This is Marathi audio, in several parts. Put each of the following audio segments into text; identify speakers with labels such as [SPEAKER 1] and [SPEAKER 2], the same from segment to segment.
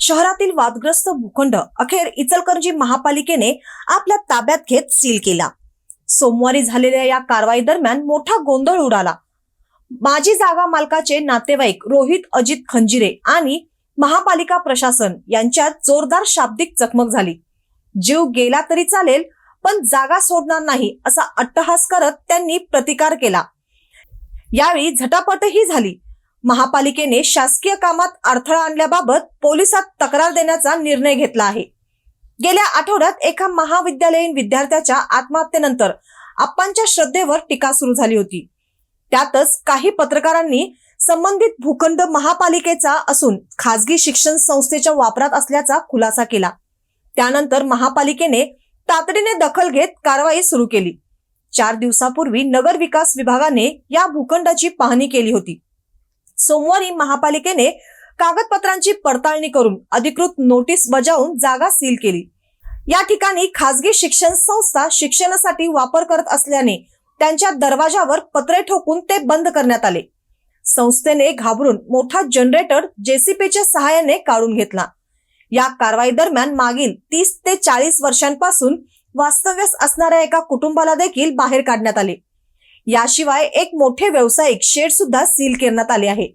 [SPEAKER 1] शहरातील वादग्रस्त भूखंड अखेर इचलकरंजी महापालिकेने आपल्या ताब्यात घेत सील केला. सोमवारी झालेल्या या कारवाई दरम्यान मोठा गोंधळ उडाला. माजी जागा मालकाचे नातेवाईक रोहित अजित खंजिरे आणि महापालिका प्रशासन यांच्यात जोरदार शाब्दिक चकमक झाली. जीव गेला तरी चालेल पण जागा सोडणार नाही असा अट्टहास करत त्यांनी प्रतिकार केला. यावेळी झटापटही झाली. महापालिकेने शासकीय कामात अडथळा आणल्याबाबत पोलिसात तक्रार देण्याचा निर्णय घेतला आहे. गेल्या आठवड्यात एका महाविद्यालयीन विद्यार्थ्याच्या आत्महत्येनंतर आप्पांच्या श्रद्धेवर टीका सुरू झाली होती. त्यातच काही पत्रकारांनी संबंधित भूखंड महापालिकेचा असून खासगी शिक्षण संस्थेच्या वापरात असल्याचा खुलासा केला. त्यानंतर महापालिकेने तातडीने दखल घेत कारवाई सुरू केली. चार दिवसापूर्वी नगर विकास विभागाने या भूखंडाची पाहणी केली होती. सोमवारी महापालिकेने कागदपत्रांची पडताळणी करून अधिकृत नोटीस बजावून जागा सील केली. या ठिकाणी खासगी शिक्षण संस्था शिक्षणासाठी वापर करत असल्याने त्यांच्या दरवाजावर पत्रे ठोकून ते बंद करण्यात आले. संस्थेने घाबरून मोठा जनरेटर जेसीपीच्या सहाय्याने काढून घेतला. या कारवाई दरम्यान मागील तीस ते चाळीस वर्षांपासून वास्तव्यास असणाऱ्या एका कुटुंबाला देखील बाहेर काढण्यात आले. याशिवाय एक मोठे व्यावसायिक शेड सुद्धा सील करण्यात आले आहे.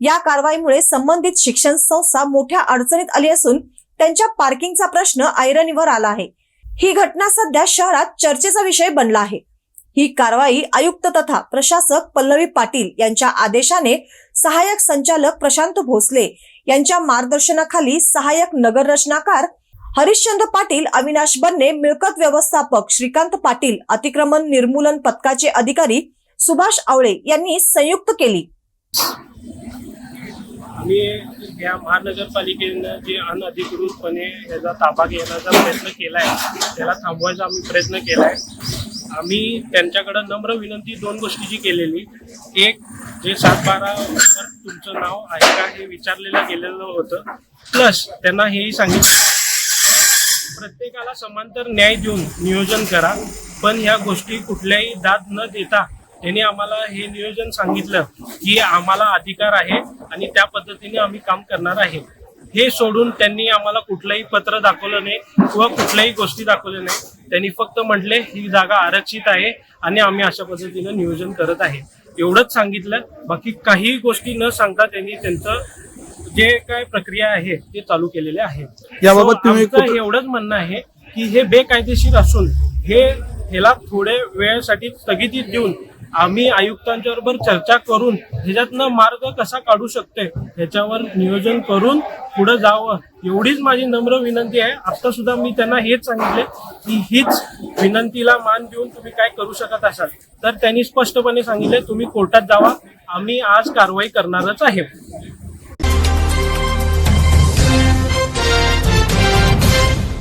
[SPEAKER 1] या कारवाईमुळे संबंधित शिक्षण संस्था मोठ्या अडचणीत आली असून त्यांच्या पार्किंगचा प्रश्न ऐरणीवर आला आहे. ही घटना सध्या शहरात चर्चेचा विषय बनला आहे. ही कारवाई आयुक्त तथा प्रशासक पल्लवी पाटील यांच्या आदेशाने सहाय्यक संचालक प्रशांत भोसले यांच्या मार्गदर्शनाखाली सहाय्यक नगररचनाकार हरिश्चंद्र पाटील अविनाश बन्ने मिळकत व्यवस्थापक श्रीकांत पाटील अतिक्रमण निर्मूलन पथकाचे अधिकारी सुभाष आवळे यांनी संयुक्त केली.
[SPEAKER 2] आम्ही या महानगरपालिकेनं जे अनधिकृतपणे याचा ताबा घेण्याचा प्रयत्न केला आहे त्याला थांबवायचा आम्ही प्रयत्न केला आहे आम्ही त्यांच्याकडं नम्र विनंती दोन गोष्टीची केलेली एक जे सात बारावर तुमचं नाव आहे का हे विचारलेलं गेलेलं होतं प्लस त्यांना हेही सांगितलं प्रत्येकाला समांतर न्याय देऊन नियोजन करा. पण ह्या गोष्टी कुठल्याही दाद न देता त्यांनी आम्हाला हे नियोजन सांगितलं की आम्हाला अधिकार आहे आणि त्या पद्धतीने आम्ही काम करणार आहे. हे सोडून त्यांनी आम्हाला कुठलंही पत्र दाखवलं नाही किंवा कुठल्याही गोष्टी दाखवल्या नाही. त्यांनी फक्त म्हटले ही जागा आरक्षित आहे आणि आम्ही अशा पद्धतीनं नियोजन करत आहे. एवढंच सांगितलं. बाकी काही गोष्टी न सांगता त्यांनी त्यांचं जे काय प्रक्रिया आहे ते चालू केलेले आहे.
[SPEAKER 3] याबाबत तुम्ही
[SPEAKER 2] एवढंच म्हणणं आहे की हे बेकायदेशीर असून हे ह्याला थोडे वेळेसाठी स्थगिती देऊन आम्ही आयुक्तांच्या चर्चा करून ह्याच्यातनं मार्ग कसा काढू शकते ह्याच्यावर नियोजन करून पुढे जावं एवढीच माझी नम्र विनंती आहे. आता सुद्धा मी त्यांना हेच सांगितले की हीच विनंतीला मान देऊन तुम्ही काय करू शकत असाल. तर त्यांनी स्पष्टपणे सांगितले तुम्ही कोर्टात जावा. आम्ही आज कारवाई करणारच आहे.